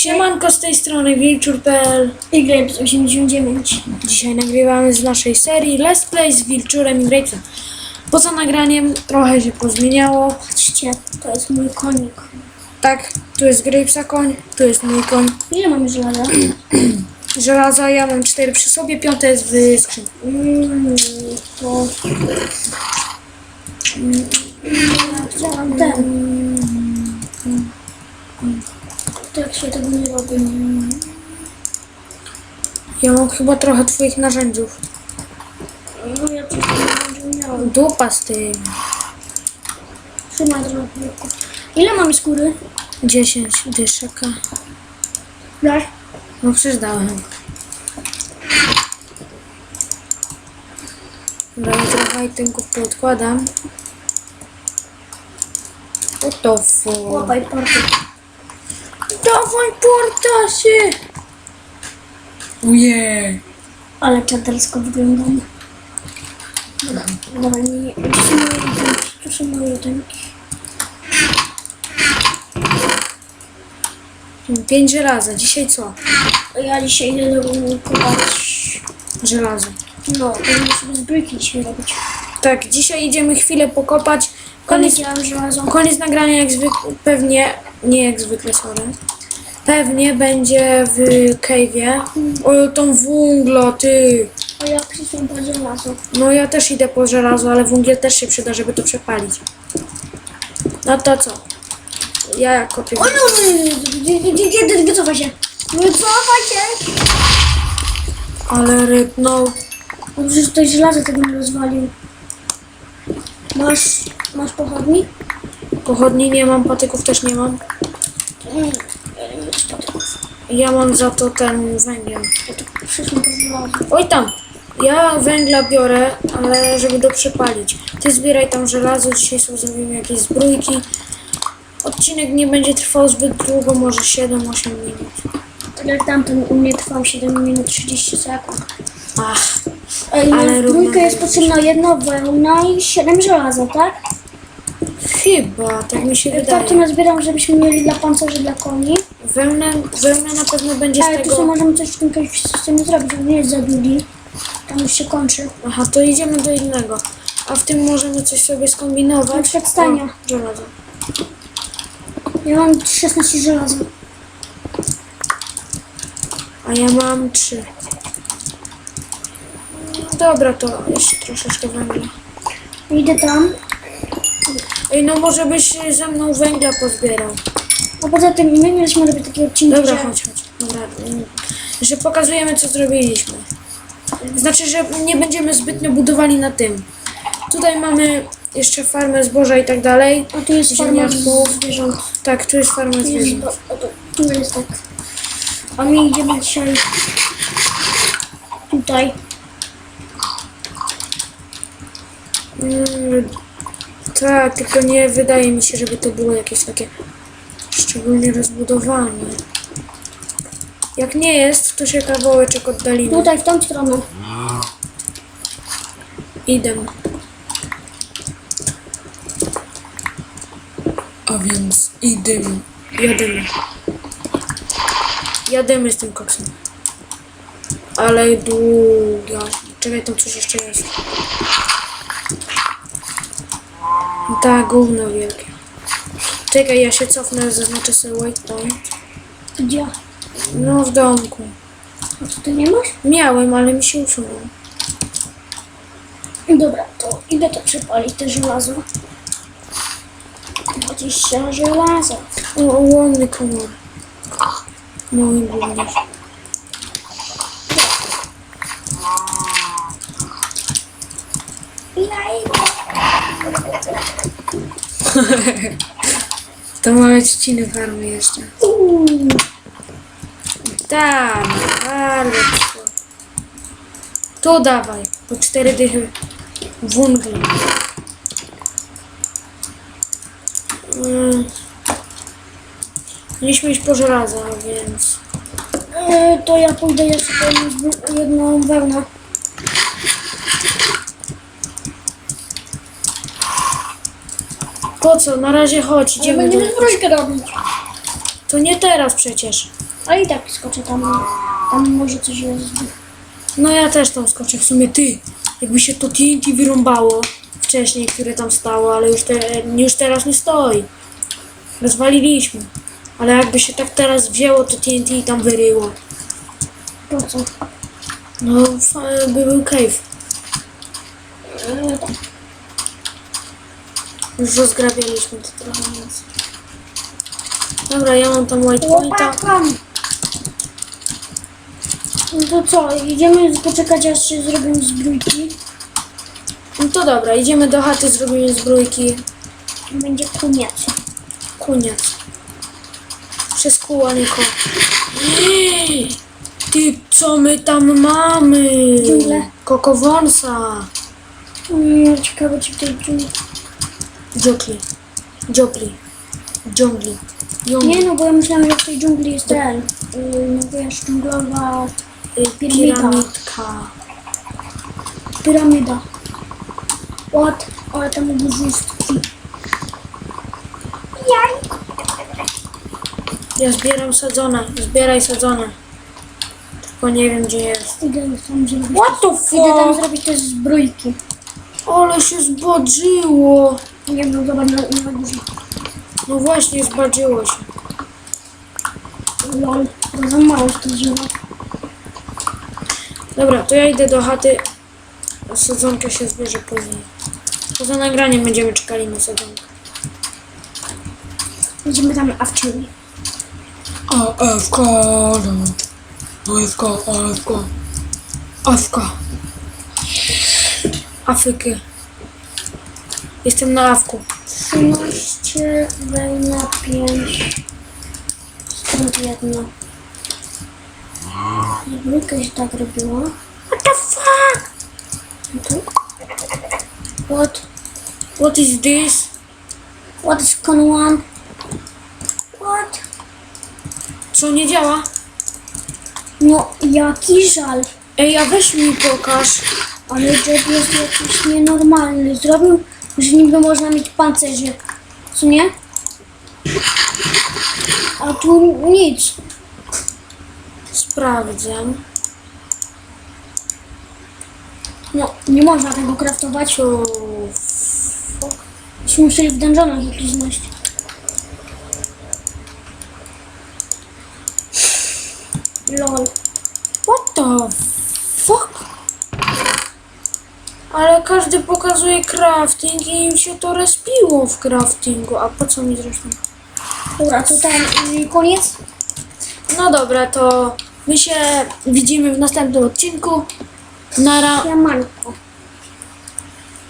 Siemanko z tej strony Wilczur.pl I Grapes 89. Dzisiaj nagrywamy z naszej serii Let's Play z Wilczurem i Grapesem. Poza nagraniem trochę się pozmieniało. Patrzcie, to jest mój konik. Tak, tu jest Grapesa koń, tu jest mój koń. Ile mam żelaza? Żelaza ja mam cztery przy sobie, piąte jest w skrzynce. Mm, to... Mm, ja mam ten. Tak się tego nie robi. Ja mam chyba trochę twoich narzędziów. No ja tam będzie miałem. Dupa z tym. Trzymaj trochę chwilkę. Ile mam skóry? 10 dyszeka. Dasz? No przecież dałem. Dobra, ja trochę itemków poodkładam. What the fuck? Łapaj porty. Dawaj portasy! Ojej! Ale czadersko wyglądam. Dobra, dawaj mi... Gdzie są moje jedynki? Tu są moje jedynki. Pięć żelaza. Dzisiaj co? Ja dzisiaj idę do kopać. Żelazo. No, będę sobie zbryki dzisiaj robić. Tak, dzisiaj idziemy chwilę pokopać. Koniec, Powiedziałam żelazo. koniec nagrania jak zwykle, pewnie, nie jak zwykle, sorry. Pewnie będzie w cave'ie. O, tą wunglo, ty. A ja przyszłam po żelazo. No ja też idę po żelazo, ale węgiel też się przyda, żeby to przepalić. No to co? Ja kopię. O no, wycofa się. Wycofa się. Ale rybnął. No przecież tutaj żelazo tego nie rozwalił. Masz, masz pochodni? Pochodni nie mam, patyków też nie mam. Ja mam za to ten węgiel. Oj tam! Ja węgla biorę, ale żeby go przepalić. Ty zbieraj tam żelazo, dzisiaj sobie zrobimy jakieś zbrójki. Odcinek nie będzie trwał zbyt długo, może 7-8 minut. Tak jak tamten u mnie trwał 7 minut 30 sekund. Ach, Ej, Ale na równo trójkę jest potrzebna jedna wełna i 7 żelaza, tak? Chyba, tak mi się Tak wydaje. to nazbieram, żebyśmy mieli dla pancerzy, dla koni. Wełna, wełna na pewno będzie z Ale tu tego... sobie możemy coś w tym systemie zrobić, on nie jest za długi. Tam już się kończy. Aha, to idziemy do innego. A w tym możemy coś sobie skombinować. Przykład stania. O, żelazo. Ja mam 16 żelaza. A ja mam trzy. Dobra, to jeszcze troszeczkę węgla. Idę tam. Ej, no może byś ze mną węgla pozbierał. A poza tym my mieliśmy robić takie odcinki, Dobra, że... chodź, chodź. Dobra, mm, że pokazujemy, co zrobiliśmy. Znaczy, że nie będziemy zbytnio budowali na tym. Tutaj mamy jeszcze farmę zboża i tak dalej. A tu jest farma Ziemniaków. zwierząt. Tak, tu jest farma Tu jest, zwierząt. o, to- tu jest tak. A my idziemy dzisiaj tutaj. Mm, tak, tylko nie wydaje mi się, żeby to było jakieś takie szczególnie rozbudowane. Jak nie jest, to się kawałeczek oddalimy. Tutaj, w tą stronę. Idę. A więc idę. Jadymy. Jadymy z tym koksem. Ale długa. Czekaj, tam coś jeszcze jest. Tak, gówno wielkie. Czekaj, ja się cofnę, zaznaczę sobie white point. Gdzie? No, w domku. A co ty nie masz? Miałem, ale mi się usunął. Dobra, to idę to przepalić, te żelazo. 20 żelaza. O, łomny komor. Mały gówniarz. Ja idę. To małe trzciny farmy jeszcze. Tak, bardzo szybko. Tu dawaj, po cztery dychy wungli. Mm. Mieliśmy iść po żelazo, więc... E, to ja pójdę jeszcze jedną wełnę. Po co? Na razie chodź, Ale idziemy do... będziemy zbrojkę robić. To nie teraz przecież. Ale i tak skoczę tam. Tam może coś jest. No ja też tam skoczę. W sumie ty, jakby się to TNT wyrąbało wcześniej, które tam stało, ale już, te, już teraz nie stoi. Rozwaliliśmy. Ale jakby się tak teraz wzięło, to TNT i tam wyryło. Po co? No, fa- by był cave. E, tak. Już rozgrabialiśmy to trochę więc. Dobra, ja mam tam white pointa. No to co, idziemy poczekać aż się zrobią zbrójki. No to dobra, idziemy do chaty, zrobimy zbrójki. Będzie koniec. Koniec. Przez kół, a nie ko. Ej, Ty, co my tam mamy? Dżunglę. Kokowąsa. Mm, ciekawe czy tej dżungli... Dziokli. Dziokli. Dżungli. Dżungli. Nie no, bo ja myślałam, że w tej dżungli jest ten. Yy, no wiesz, dżunglowa Y, piramida. Piramidka. piramida. What? Ale tam obożystki. Jaj! Ja zbieram sadzone. Zbieraj sadzone. Tylko nie wiem, gdzie jest. Idę tam zrobić. What the Idę tam fuck? zrobić te zbrójki. Ale się zbadżyło. Nie wiem, zobacz na, na górze. No właśnie, zbadziło się. Lol, to za mało to. Dobra, to ja idę do chaty. Sadzonka się zbierze później. Poza nagraniem będziemy czekali na sadzonkę. Idziemy tam awczymi. AFK, AFK, AFK, AFK. Afrykę. Jestem na awku. 13 wełna 5. Stąd jedna. Zbrójka się tak robiła. What the fuck? What? What is this? What is con one? What? Co nie działa? No, jaki żal. Ej, a weź mi pokaż. Ale Jet jest jakiś nienormalny. Zrobił, że niby można mieć pancerze. Co nie? A tu nic. Sprawdzę. No, nie można tego kraftować. To... Byśmy musieli w dungeonach jakiś znaleźć. Lol. What the fuck? Ale każdy pokazuje crafting i im się to respiło w craftingu. A po co mi zresztą? Dobra, to ten y, koniec. No dobra, to my się widzimy w następnym odcinku. Nara. Jamanko.